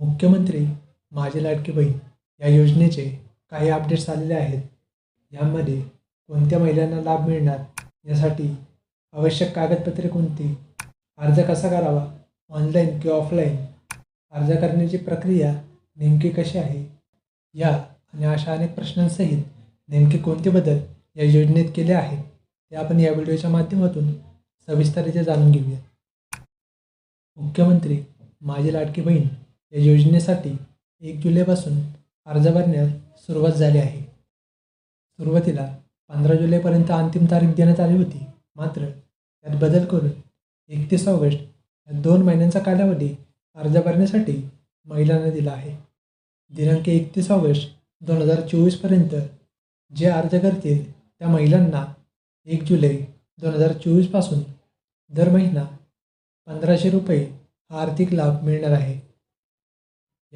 मुख्यमंत्री माझी लाडकी बहीण या योजनेचे काही अपडेट्स आलेले आहेत. यामध्ये कोणत्या महिलांना लाभ मिळणार यासाठी आवश्यक कागदपत्रे कोणती अर्ज कसा करावा ऑनलाईन किंवा ऑफलाईन अर्ज करण्याची प्रक्रिया नेमकी कशी आहे या आणि अशा अनेक प्रश्नांसहित नेमके कोणते बदल या योजनेत केले आहेत ते आपण या व्हिडिओच्या माध्यमातून सविस्तरित्या जाणून घेऊया. मुख्यमंत्री माझी लाडकी बहीण या योजनेसाठी एक जुलैपासून अर्ज भरण्यास सुरुवात झाली आहे. सुरुवातीला पंधरा जुलैपर्यंत अंतिम तारीख देण्यात आली होती. मात्र त्यात बदल करून एकतीस ऑगस्ट या दोन महिन्यांचा कालावधी अर्ज भरण्यासाठी महिलांना दिला आहे. दिनांक एकतीस ऑगस्ट दोन हजार चोवीसपर्यंत जे अर्ज करतील त्या महिलांना एक जुलै दोन हजार चोवीसपासून दर महिना पंधराशे रुपये हा आर्थिक लाभ मिळणार आहे.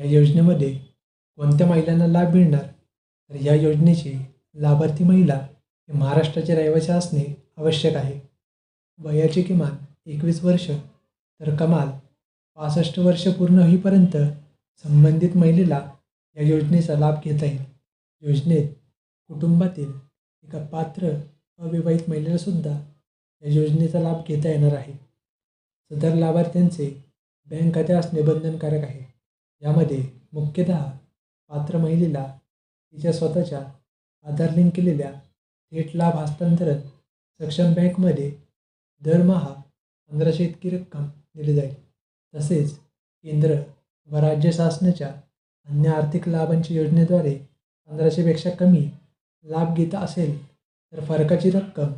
या योजनेमध्ये कोणत्या महिलांना लाभ मिळणार? तर या योजनेची लाभार्थी महिला ही महाराष्ट्राचे रहिवासी असणे आवश्यक आहे. वयाची किमान एकवीस वर्ष तर कमाल पासष्ट वर्ष पूर्ण होईपर्यंत संबंधित महिलेला या योजनेचा लाभ घेता येईल. योजनेत कुटुंबातील एका पात्र अविवाहित महिलेलासुद्धा या योजनेचा लाभ घेता येणार आहे. सदर लाभार्थ्यांचे बँक खाते असणे बंधनकारक आहे. यामध्ये मुख्यतः पात्र महिलेला तिच्या स्वतःच्या आधार लिंक केलेल्या थेट लाभ हस्तांतरण सक्षम बँकमध्ये दरमहा पंधराशे इतकी रक्कम दिली जाईल. तसेच केंद्र व राज्य शासनाच्या अन्य आर्थिक लाभांच्या योजनेद्वारे पंधराशेपेक्षा कमी लाभ घेत असेल तर फरकाची रक्कम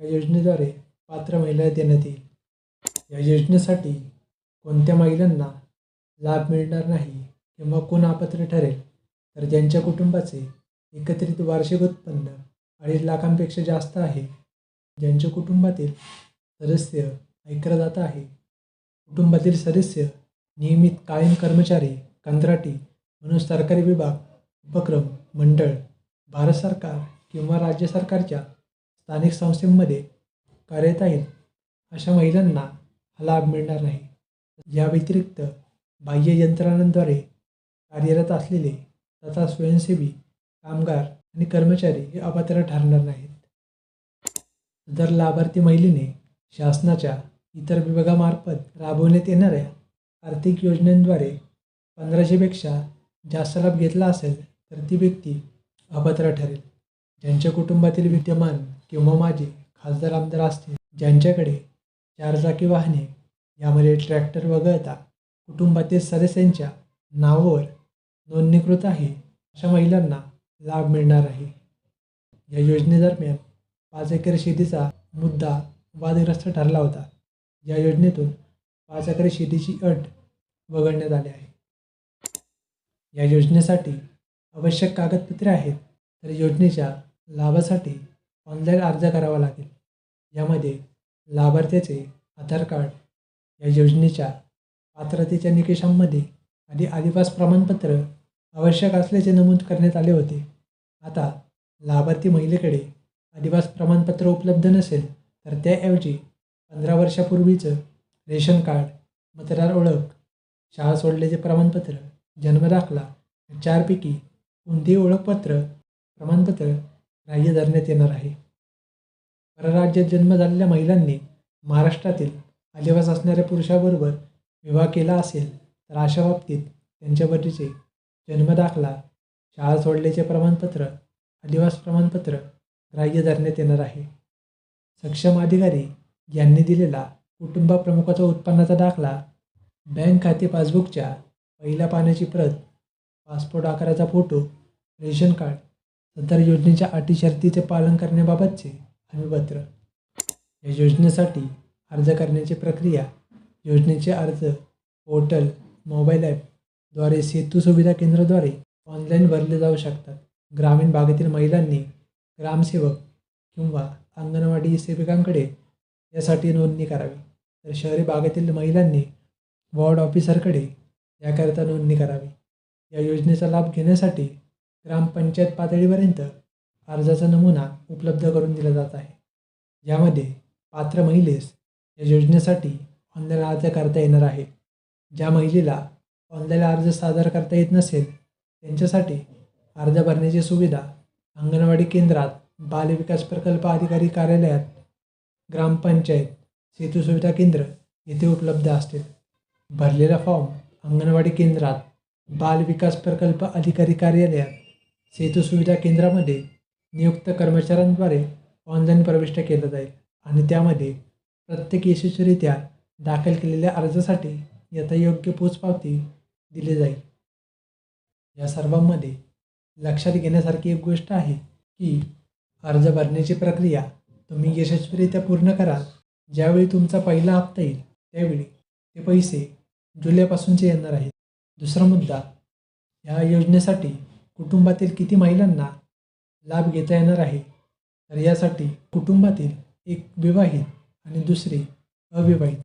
या योजनेद्वारे पात्र महिला देण्यात येईल. या योजनेसाठी कोणत्या महिलांना लाभ मिळणार नाही किंवा कोण अपात्र ठरेल तर ज्यांच्या कुटुंबाचे एकत्रित वार्षिक उत्पन्न अडीच लाखांपेक्षा जास्त आहे ज्यांच्या कुटुंबातील सदस्य ऐक्रदाता आहे कुटुंबातील सदस्य नियमित कायम कर्मचारी कंत्राटी म्हणून सरकारी विभाग उपक्रम मंडळ भारत सरकार किंवा राज्य सरकारच्या स्थानिक संस्थेमध्ये कार्यरत आहेत अशा महिलांना हा लाभ मिळणार नाही. या व्यतिरिक्त बाह्य यंत्रणांद्वारे कार्यरत असलेले तथा स्वयंसेवी कामगार आणि कर्मचारी हे अपात्र ठरणार नाहीत. जर लाभार्थी महिलेने शासनाच्या इतर विभागामार्फत राबवण्यात येणाऱ्या आर्थिक योजनांद्वारे पंधराशेपेक्षा जास्त लाभ घेतला असेल तर ती व्यक्ती अपात्र ठरेल. ज्यांच्या कुटुंबातील विद्यमान किंवा माजी खासदार आमदार असतील ज्यांच्याकडे चारचाकी वाहने यामध्ये ट्रॅक्टर वगळता कुटुंबातील सदस्यांच्या नावावर नोंदणीकृत आहे. अशा महिलांना लाभ मिळणार आहे. या योजनेदरम्यान पाच एकर शेतीचा मुद्दा वादग्रस्त ठरला होता. या योजनेतून पाच एकर शेतीची अट वगळण्यात आली आहे. या योजनेसाठी आवश्यक कागदपत्रे आहेत तर योजनेच्या लाभासाठी ऑनलाईन अर्ज करावा लागेल. यामध्ये लाभार्थ्याचे आधार कार्ड या योजनेच्या पात्रतेच्या निकषांमध्ये आधी आदिवास प्रमाणपत्र आवश्यक असल्याचे नमूद करण्यात आले होते. आता लाभार्थी महिलेकडे आदिवास प्रमाणपत्र उपलब्ध नसेल तर त्याऐवजी पंधरा वर्षापूर्वीचं रेशन कार्ड मतदार ओळख शाळा सोडल्याचे प्रमाणपत्र जन्मदाखला चारपैकी कोणतेही ओळखपत्र प्रमाणपत्र ग्राह्य धरण्यात येणार आहे. परराज्यात जन्म झालेल्या महिलांनी महाराष्ट्रातील आदिवास असणाऱ्या पुरुषाबरोबर विवाह केला असेल तर अशा बाबतीत त्यांच्याबद्दलचे जन्मदाखला शाळा सोडल्याचे प्रमाणपत्र अधिवास प्रमाणपत्र ग्राह्य धरण्यात येणार आहे. सक्षम अधिकारी यांनी दिलेला कुटुंब प्रमुखाचा उत्पन्नाचा दाखला बँक खाते पासबुकच्या पहिल्या पाण्याची प्रत पासपोर्ट आकाराचा फोटो रेशन कार्ड सदर योजनेच्या अटी शर्तीचे पालन करण्याबाबतचे हमीपत्र. या योजनेसाठी अर्ज करण्याची प्रक्रिया योजनेचे अर्ज पोर्टल मोबाईल ॲपद्वारे सेतू सुविधा केंद्राद्वारे ऑनलाईन भरले जाऊ शकतात. ग्रामीण भागातील महिलांनी ग्रामसेवक किंवा अंगणवाडी सेविकांकडे यासाठी नोंदणी करावी. तर शहरी भागातील महिलांनी वॉर्ड ऑफिसरकडे याकरिता नोंदणी करावी. या योजनेचा लाभ घेण्यासाठी ग्रामपंचायत पातळीपर्यंत अर्जाचा नमुना उपलब्ध करून दिला जात आहे. यामध्ये पात्र महिलेस या योजनेसाठी ऑनलाईन अर्ज करता येणार आहे. ज्या महिलेला ऑनलाईन अर्ज सादर करता येत नसेल त्यांच्यासाठी अर्ज भरण्याची सुविधा अंगणवाडी केंद्रात बालविकास प्रकल्प अधिकारी कार्यालयात ग्रामपंचायत सेतू सुविधा केंद्र येथे उपलब्ध असते भरलेला फॉर्म अंगणवाडी केंद्रात बाल विकास प्रकल्प अधिकारी कार्यालयात सेतू सुविधा केंद्रामध्ये नियुक्त कर्मचाऱ्यांद्वारे ऑनलाईन प्रविष्ट केलं जाईल आणि त्यामध्ये प्रत्येक यशस्वीरित्या दाखल केलेल्या अर्जासाठी यथायोग्य पोचपावती दिली जाईल. या सर्वांमध्ये लक्षात घेण्यासारखी एक गोष्ट आहे की अर्ज भरण्याची प्रक्रिया तुम्ही यशस्वीरित्या पूर्ण कराल. ज्यावेळी तुमचा पहिला हप्ता येईल त्यावेळी ते पैसे जुलैपासूनचे येणार आहेत. दुसरा मुद्दा या योजनेसाठी कुटुंबातील किती महिलांना लाभ घेता येणार आहे? तर यासाठी कुटुंबातील एक विवाहित आणि दुसरी अविवाहित.